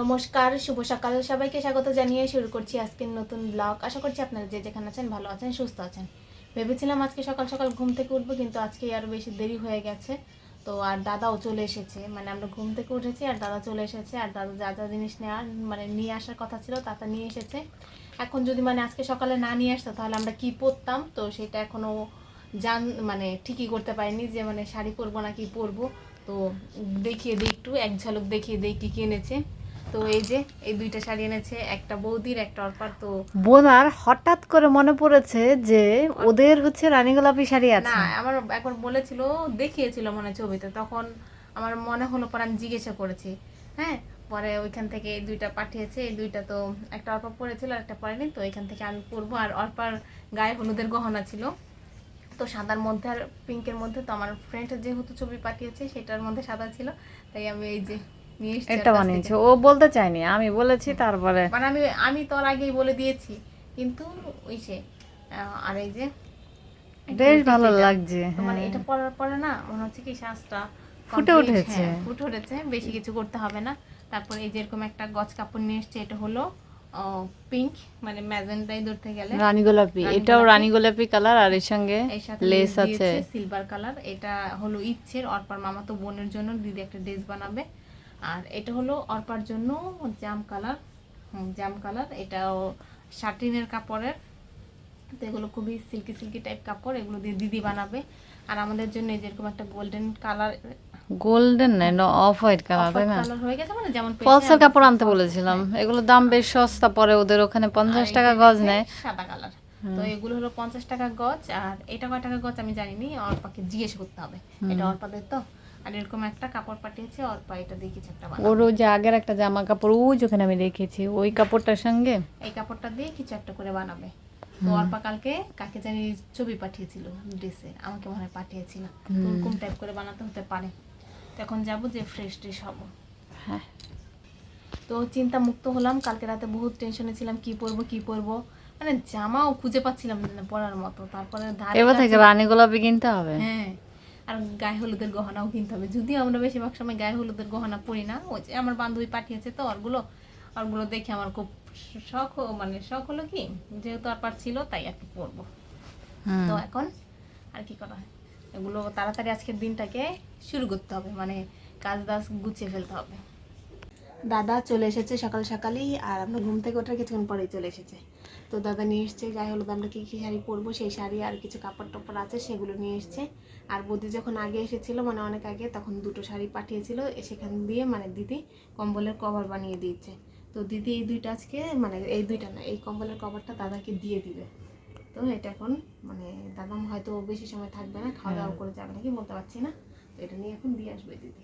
নমস্কার, শুভ সকাল। সবাইকে স্বাগত জানিয়ে শুরু করছি আজকের নতুন ব্লগ। আশা করছি আপনারা যে যেখানে আছেন ভালো আছেন, সুস্থ আছেন। ভেবেছিলাম আজকে সকাল সকাল ঘুম থেকে উঠবো, কিন্তু আজকে আরও বেশি দেরি হয়ে গেছে। তো আর দাদাও চলে এসেছে। মানে আমরা ঘুম থেকে উঠেছি, আর দাদা চলে এসেছে, আর দাদা যা যা জিনিস নেওয়ার মানে নিয়ে আসার কথা ছিল তা নিয়ে এসেছে। এখন যদি মানে আজকে সকালে না নিয়ে আসতো, তাহলে আমরা কি পরতাম? তো সেটা এখনও জান মানে ঠিকই করতে পারিনি যে মানে শাড়ি পরবো না কি পরবো। তো দেখিয়ে দিই একটু, এক ঝলক দেখিয়ে দিই কি কিনেছে তো এই যে এই দুইটা শাড়ি এনেছে একটা বৌদির একটা অর্পার তো বোনার হঠাৎ করে মনে পড়েছে যে ওদের হচ্ছে রানী গোলাপি শাড়ি আছে। না আমার একবার বলেছিল দেখিয়েছিল মনে ছবিতে তখন আমার মনে হলো পরে আমি জিজ্ঞাসা করেছি। হ্যাঁ পরে ওইখান থেকে এই দুইটা পাঠিয়েছে এই দুইটা তো একটা অর্পা পরেছিল আর একটা পরেনি তো এখান থেকে আমি পরবো। আর অর্পার গায়ে হলুদের গহনা ছিল। তো সাদার মধ্যে আর পিঙ্কের মধ্যে তো আমার ফ্রেন্ড যেহেতু ছবি পাঠিয়েছে সেটার মধ্যে সাদা ছিল তাই আমি এই যে এটা বানিয়েছে। ও বলতে চায়নি আমি বলেছি তারপরে। মানে আমি আমি তো আর আগেই বলে দিয়েছি। কিন্তু ওই সে আর এই যে বেশ ভালো লাগছে মানে হ্যাঁ। এটা পরার পরে না মনে হচ্ছে কি শ্বাসটা ফুটে উঠেছে। হ্যাঁ, ফুটে উঠেছে বেশি কিছু করতে হবে না। তারপর এই যেরকম একটা গজ কাপড় নিয়ে এসছে এটা হলো পিঙ্ক মানে ম্যাজেন্টাই ধরতে গেলে। রানী গোলাপি এটাও রানী গোলাপি কালার আর এর সঙ্গে লেস আছে। সিলভার কালার এটা হলো ইচ্ছের অর্পার মামা তো বোনের জন্য দিদি একটা ড্রেস বানাবে। আর এটা হলো অর্পার জন্য জাম কালার। জাম কালার। এটাও শাটিনের কাপড়ের। তো এগুলো খুবই সিল্কি সিল্কি টাইপ কাপড় এগুলো দিয়ে দিদি বানাবে। আর আমাদের জন্য এই যেরকম একটা গোল্ডেন কালার গোল্ডেন না অফ হোয়াইট কালার তাই না? কালার হয়ে গেছে মানে যেমন ফলসের কাপড় আনতে বলেছিলাম। হ্যাঁ। এগুলোর দাম বেশ সস্তা পরে ওদের ওখানে পঞ্চাশ টাকা গজ নেয়। সাদা কালার। তো এগুলো হলো পঞ্চাশ টাকা গজ। আর এটা কয় টাকা গজ আমি জানি নি অর্পাকে জিজ্ঞেস করতে হবে। এটা অর্পাদের তো। আর এরকম একটা কাপড় পাঠিয়েছে অর্পা এটা দিয়ে কিছু একটা বানাবে ওর ওই যে আগের একটা জামা কাপড় ওই যেখানে আমি রেখেছি ওই কাপড়টার সঙ্গে? এই কাপড়টা দিয়ে কিছু একটা করে বানাবে। তো অর্পা কালকে কাকে জানি ছবি পাঠিয়েছিল ড্রেসে আমাকে মনে হয় পাঠিয়েছিল। ওরকম টাইপ করে বানাতে হতে পারে। তো এখন যাব যে ফ্রেশ ট্রেশ হব। হ্যাঁ। তো চিন্তা মুক্ত হলাম কালকে রাতে বহুত টেনশনে ছিলাম কি পরবো কি পরবো। মানে জামাও খুঁজে পাচ্ছিলাম পরার মতো। তারপরে এবার থেকে রানী গোলাপি কিনতে হবে। হ্যাঁ। আর গায়ে হলুদের গহনাও কিনতে হবে। যদিও আমরা বেশিরভাগ সময় গায়ে হলুদের গহনা পরি না। ওই যে আমার বান্ধবী পাঠিয়েছে তো ওরগুলো। ওরগুলো দেখে আমার খুব শখ মানে শখ হলো কি যেহেতু আর পার ছিল তাই আর কি পরবো। তো এখন আর কি করা হয়? এগুলো তাড়াতাড়ি আজকের দিনটাকে শুরু করতে হবে। মানে কাজ দাজ গুছিয়ে ফেলতে হবে। দাদা চলে এসেছে সকাল সকালেই আর আমরা ঘুম থেকে ওঠার কিছুক্ষণ পরেই চলে এসেছে। তো দাদা নিয়ে এসছে যাই হলো আমরা কী কী শাড়ি পরবো সেই শাড়ি আর কিছু কাপড় টাপড় আছে সেগুলো নিয়ে এসছে। আর বৌদি যখন আগে এসেছিল মানে অনেক আগে তখন দুটো শাড়ি পাঠিয়েছিল সেখান দিয়ে মানে দিদি কম্বলের কভার বানিয়ে দিয়েছে। তো দিদি এই দুইটা আজকে মানে এই দুইটা না এই কম্বলের কভারটা দাদাকে দিয়ে দিবে। তো এটা এখন মানে দাদা হয়তো বেশি সময় থাকবে না খাওয়া দাওয়া করে যাবে নাকি বলতে পারছি না। তো এটা নিয়ে এখন দিয়ে আসবে দিদি।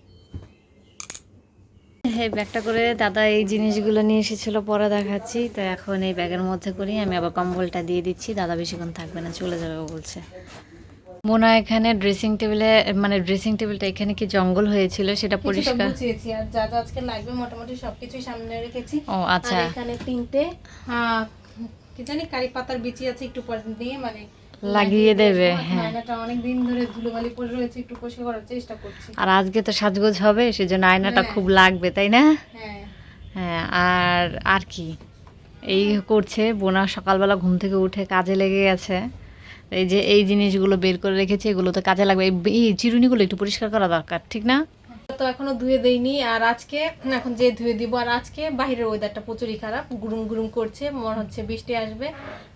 এই ব্যাগটা করে দাদা এই জিনিসগুলো নিয়ে এসেছিল পরে দেখাচ্ছি। তো এখন এই ব্যাগের মধ্যে করি আমি আবার কম্বলটা দিয়ে দিচ্ছি। দাদা বেশিক্ষণ থাকবে না চলে যাবে বলছে। মোনা এখানে ড্রেসিং টেবিলে মানে ড্রেসিং টেবিলটা এখানে কি জঙ্গল হয়েছিল সেটা পরিষ্কার? গুছিয়েছি আর যা যা আজকে লাগবে মোটামুটি সবকিছু সামনে রেখেছি। ও আচ্ছা। এখানে তিনটে কি জানি কারি পাতার বিচি আছে একটু পরে দিয়ে মানে লাগিয়ে দেবে, হ্যাঁ। আয়নাটা অনেক দিন ধরে ধুলোবালি পড়ে রয়েছে একটু পরিষ্কার করার চেষ্টা করছি। আর আজকে তো সাজগোজ হবে সেজন্য আয়নাটা হ্যাঁ। খুব লাগবে তাই না? হ্যাঁ। হ্যাঁ আর আর কি? এই করছে বোনা সকালবেলা ঘুম থেকে উঠে কাজে লেগে গেছে। এই যে এই জিনিসগুলো বের করে রেখেছে এগুলো তো কাজে লাগবে। এই চিরুনিগুলো একটু পরিষ্কার করা দরকার ঠিক না? তো এখনও ধুয়ে দেইনি আর আজকে এখন যে ধুয়ে দিব আর আজকে বাইরের ওয়েদারটা প্রচুরই খারাপ গুরুম গুরুম করছে মনে হচ্ছে বৃষ্টি আসবে।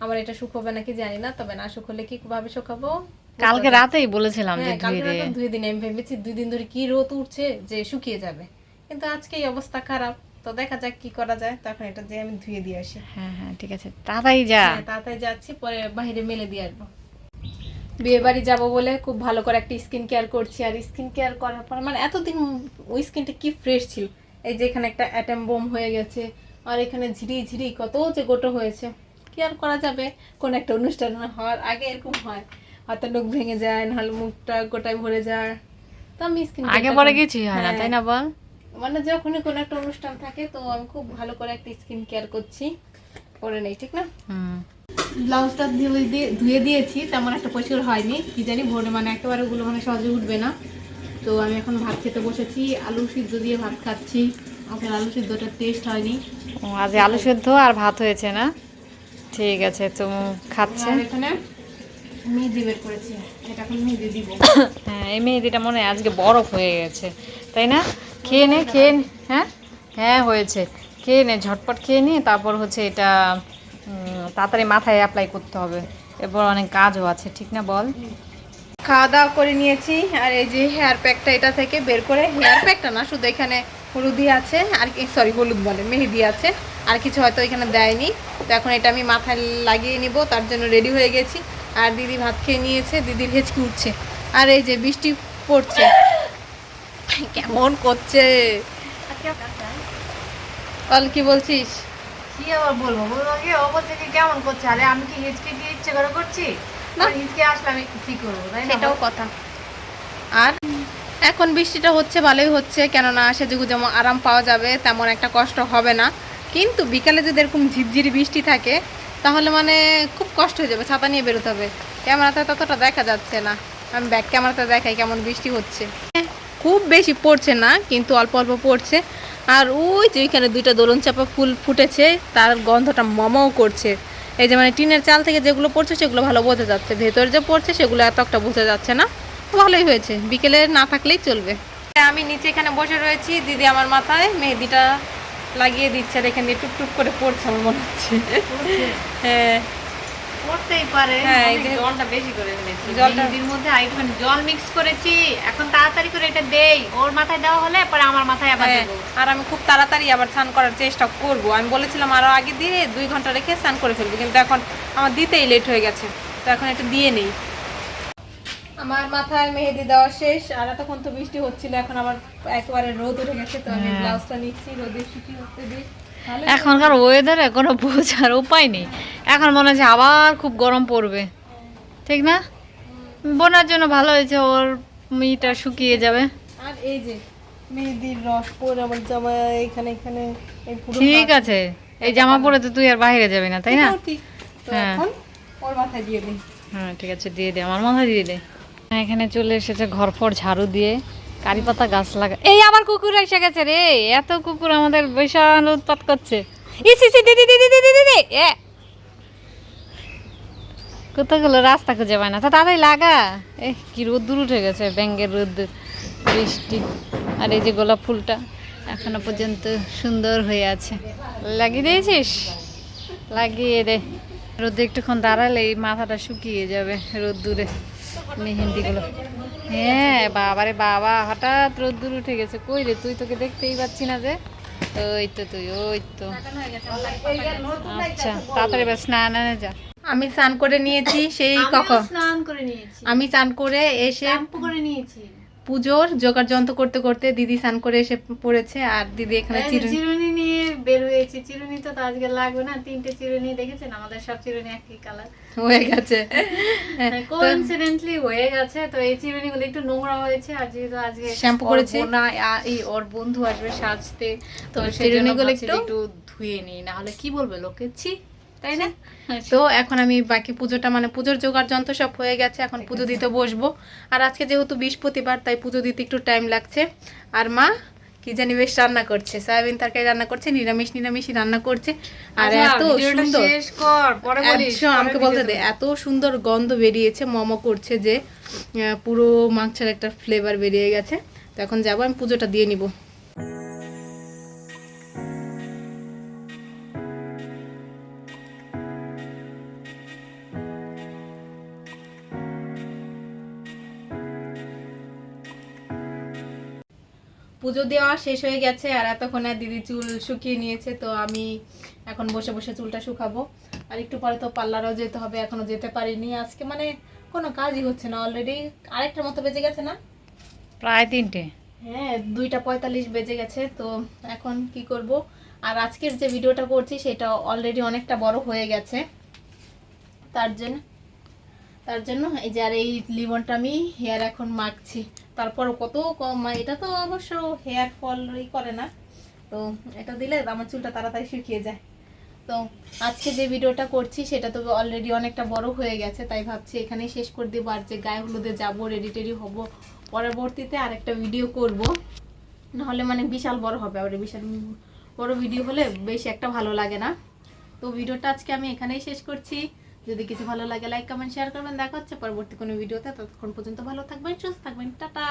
আমার এটা শুকোবে নাকি জানি না তবে না শুকোলে কি ভাবে শুকাবো কালকে রাতেই বলেছিলাম যে হ্যাঁ ধুয়ে কালকে দে। ধুয়ে দিন আমি ভেবেছি দুই দিন ধরে কি রোদ উঠছে যে শুকিয়ে যাবে। কিন্তু আজকে এই অবস্থা খারাপ তো দেখা যাক কি করা যায়। তখন এটা যে আমি ধুয়ে দিয়ে আসি। হ্যাঁ হ্যাঁ ঠিক আছে। তাড়াতাড়ি যা। হ্যাঁ, তাড়াতাড়ি যাচ্ছি পরে বাইরে মেলে দিয়ে আসব। বিয়ে বাড়ি যাব বলে খুব ভালো করে একটা স্কিন কেয়ার করছি। আর স্কিন কেয়ার করার পর মানে এতদিন ওই স্কিনটা কি ফ্রেশ ছিল? এই যে এখানে একটা অ্যাটম বোম হয়ে গেছে আর এখানে ঝিরি ঝিরি কত যে গোটো হয়েছে। কি আর করা যাবে? কোন একটা অনুষ্ঠান হওয়ার আগে এরকম হয়। হয়তো লোক ভেঙে যায় নাহলে মুখটা গোটায় ভরে যায়। তো আমি স্কিন আগে পরে কিছুই হয় না তাই না বল? মানে যখনই কোনো একটা অনুষ্ঠান থাকে তো আমি খুব ভালো করে একটা স্কিন কেয়ার করছি। করে নেই ঠিক না? হুম। ব্লাউজটা ধুয়ে দিয়ে ধুয়ে দিয়েছি তেমন একটা পরিষ্কার হয়নি। কি জানি ভোরে মানে একেবারে ওগুলো মানে সহজে উঠবে না। তো আমি এখন ভাত খেতে বসেছি আলু সিদ্ধ দিয়ে ভাত খাচ্ছি। আজকে আলু সিদ্ধটা টেস্ট হয়নি। ও, আজ আলু সেদ্ধ আর ভাত হয়েছে না? ঠিক আছে তো খাচ্ছে। এখানে মেহেদি বের করেছি। এটা এখন মেহেদি দিব। হ্যাঁ এই মেহেদিটা মনে হয় আজকে বরফ হয়ে গেছে। তাই না? খেয়ে নে খেয়ে হ্যাঁ? হ্যাঁ হয়েছে। খেয়ে নে, ঝটপট খেয়ে নিয়ে তারপর হচ্ছে এটা তাড়াতাড়ি মাথায় অ্যাপ্লাই করতে হবে। এরপর অনেক কাজও আছে, ঠিক না বল? খাওয়া দাওয়া করে নিয়েছি, আর এই যে হেয়ার প্যাকটা এটা থেকে বের করে হেয়ার প্যাকটা না, শুধু এখানে হলুদি আছে, আর সরি হলুদ বলে, মেহেদি আছে, আর কিছু হয়তো এখানে দেয়নি। তো এখন এটা আমি মাথায় লাগিয়ে নিব, তার জন্য রেডি হয়ে গেছি। আর দিদি ভাত খেয়ে নিয়েছে, দিদির হেঁচকি উঠছে। আর এই যে বৃষ্টি পড়ছে। কেমন করছে? বল কি বলছিস? কি আবার বলব? বলব কি ও বলছে কি কেমন করছে? আরে আমি কি হিচকে কি ইচ্ছে করে করছি? না। হিচকে আসলে আমি কি করব তাই না সেটাও কথা। আর এখন বৃষ্টিটা হচ্ছে ভালোই হচ্ছে কেননা সেজুগু যেমন আরাম পাওয়া যাবে তেমন একটা কষ্ট হবে না। কিন্তু বিকালে যদি এরকম ঝিরঝিরি বৃষ্টি থাকে তাহলে মানে খুব কষ্ট হয়ে যাবে ছাতা নিয়ে বেরোতে হবে। ক্যামেরাতে ততটা দেখা যাচ্ছে না। আমি ব্যাক ক্যামেরাতে দেখাই কেমন বৃষ্টি হচ্ছে। খুব বেশি পড়ছে না কিন্তু অল্প অল্প পড়ছে। আর ওই যে ওইখানে দুইটা দোলন চাপা ফুল ফুটেছে তার গন্ধটা মমও করছে। এই যে মানে টিনের চাল থেকে যেগুলো পড়ছে সেগুলো ভালো বোঝা যাচ্ছে। ভেতরে যে পড়ছে সেগুলো এত একটা বোঝা যাচ্ছে না। ভালোই হয়েছে। বিকেলে না থাকলেই চলবে। আমি নিচে এখানে বসে রয়েছি। দিদি আমার মাথায় মেহেদিটা লাগিয়ে দিচ্ছে। আর এখানে দিয়ে টুকটুক করে পড়ছে আমার মনে হচ্ছে। হ্যাঁ। করতেই পারে। হ্যাঁ, জলটা বেশি করে ফেলেছি। জলটা- মধ্যে আরেকটুখানি জল মিক্স করেছি। এখন তাড়াতাড়ি করে এটা দেই। ওর মাথায় দেওয়া হলে পরে আমার মাথায় আবার হ্যাঁ, দেবো। আর আমি খুব তাড়াতাড়ি আবার স্নান করার চেষ্টা করব। আমি বলেছিলাম আরও আগে দিয়ে দুই ঘণ্টা রেখে স্নান করে ফেলব কিন্তু এখন আমার দিতেই লেট হয়ে গেছে। তো এখন একটু দিয়ে নেই। আমার মাথায় মেহেদি দেওয়া শেষ। আর এতক্ষণ তো বৃষ্টি হচ্ছিল এখন আমার একেবারে রোদ উঠে গেছে তো আমি ব্লাউজটা নিচ্ছি রোদে শুকিয়ে হতে দিই। এখনকার ওয়েদারে কোনো বোঝার উপায় নেই। এখন মনে হচ্ছে আবার খুব গরম পড়বে। ঠিক না? বোনার জন্য ভালো হয়েছে ওর মিটা শুকিয়ে যাবে। আর এই যে মেহেদির রস পরে আমার জামা এখানে এখানে ঠিক আছে এই জামা পরে তো তুই আর বাইরে যাবি না তাই না? হ্যাঁ। ওর মাথায় দিয়ে দিই হ্যাঁ ঠিক আছে দিয়ে দে আমার মাথায় দিয়ে দে। এখানে চলে এসেছে ঘর ফর ঝাড়ু দিয়ে কারি পাতা গাছ লাগা এই আবার কুকুর এসে গেছে রে এত কুকুর আমাদের বিশাল উৎপাত করছে। ইস, দিদি দিদি দিদি দিদি এ কোথাগুলো রাস্তা খুঁজে পায় না। তা তাড়াতাড়ি লাগা। এ কি রোদ্দুর উঠে গেছে ব্যাঙ্গের রোদ্দুর, বৃষ্টি। আর এই যে গোলাপ ফুলটা এখনও পর্যন্ত সুন্দর হয়ে আছে। লাগিয়ে দিয়েছিস? লাগিয়ে দে। রোদে একটুক্ষণ দাঁড়ালে এই মাথাটা শুকিয়ে যাবে রোদ্দুরে, মেহেন্দিগুলো। হ্যাঁ বাবারে বাবা, হঠাৎ রোদ্দুর উঠে গেছে। কই রে, তুই তোকে দেখতেই পাচ্ছি না যে? ওই তো তুই, ওই তো। আচ্ছা তাড়াতাড়ি স্নান আনে যা। আমি স্নান করে নিয়েছি সেই কখন। স্নান করে নিয়েছি। আমি স্নান করে এসে শ্যাম্পু করে নিয়েছি। পুজোর জোগাড় যন্ত্র করতে করতে দিদি স্নান করে এসে পড়েছে আর দিদি এখানে চিরুনি। চিরুনি নিয়ে বের হয়েছি। চিরুনি তো আজকে লাগবে না তিনটে চিরুনি দেখেছেন? আমাদের সব চিরুনি একই কালার হয়ে গেছে। কোইন্সিডেন্টলি হয়ে গেছে। তো এই চিরুনিগুলো একটু নোংরা হয়েছে আর যেহেতু আজকে শ্যাম্পু করেছে? আ- এই ওর বন্ধু আসবে সাজতে তো চিরুনিগুলো একটু- একটু ধুয়ে নিই। না হলে কি বলবে লোকে? ছি। তাই না? তো এখন আমি বাকি পুজোটা মানে পুজোর জোগাড় যন্ত্র সব হয়ে গেছে এখন পুজো দিতে বসবো। আর আজকে যেহেতু বৃহস্পতিবার তাই পুজো দিতে একটু টাইম লাগছে। আর মা কি জানি বেশ রান্না করছে। সয়াবিন তরকারি রান্না করছে নিরামিষ নিরামিষই রান্না করছে। আর আচ্ছা, এত সুন্দর আমাকে বলতে দে এত সুন্দর গন্ধ বেরিয়েছে মমো করছে যে পুরো মাংসের একটা ফ্লেভার বেরিয়ে গেছে। তো এখন যাব আমি পুজোটা দিয়ে নিব। পুজো দেওয়া শেষ হয়ে গেছে আর এতক্ষণে দিদি চুল শুকিয়ে নিয়েছে তো আমি এখন বসে বসে চুলটা শুকাবো। আর একটু পরে তো পার্লারও যেতে হবে এখনও যেতে পারিনি। আজকে মানে কোনো কাজই হচ্ছে না অলরেডি আরেকটার মতো বেজে গেছে না? প্রায় তিনটে। হ্যাঁ দুইটা পঁয়তাল্লিশ বেজে গেছে তো এখন কি করব? আর আজকের যে ভিডিওটা করছি সেটা অলরেডি অনেকটা বড় হয়ে গেছে। তার জন্য তার জন্য এই যে আর এই লিমনটা আমি হেয়ার এখন মাখছি। তারপর কত কম মানে এটা তো অবশ্য হেয়ার ফলই করে না। তো এটা দিলে আমার চুলটা তাড়াতাড়ি শুকিয়ে যায়। তো আজকে যে ভিডিওটা করছি, সেটা তো অলরেডি অনেকটা বড় হয়ে গেছে, তাই ভাবছি এখানেই শেষ করে দেবো। আর যে গায়ে হলুদে যাব রেডি টেডি হব, পরবর্তীতে আর একটা ভিডিও করব। নাহলে মানে বিশাল বড় হবে, আবার বিশাল বড় ভিডিও হলে বেশি একটা ভালো লাগে না। তো ভিডিওটা আজকে আমি এখানেই শেষ করছি। যদি কিছু ভালো লাগে লাইক কমেন্ট শেয়ার করবেন। দেখা হচ্ছে পরবর্তী কোনো ভিডিওতে। ততক্ষণ পর্যন্ত ভালো থাকবেন, সুস্থ থাকবেন। টাটা!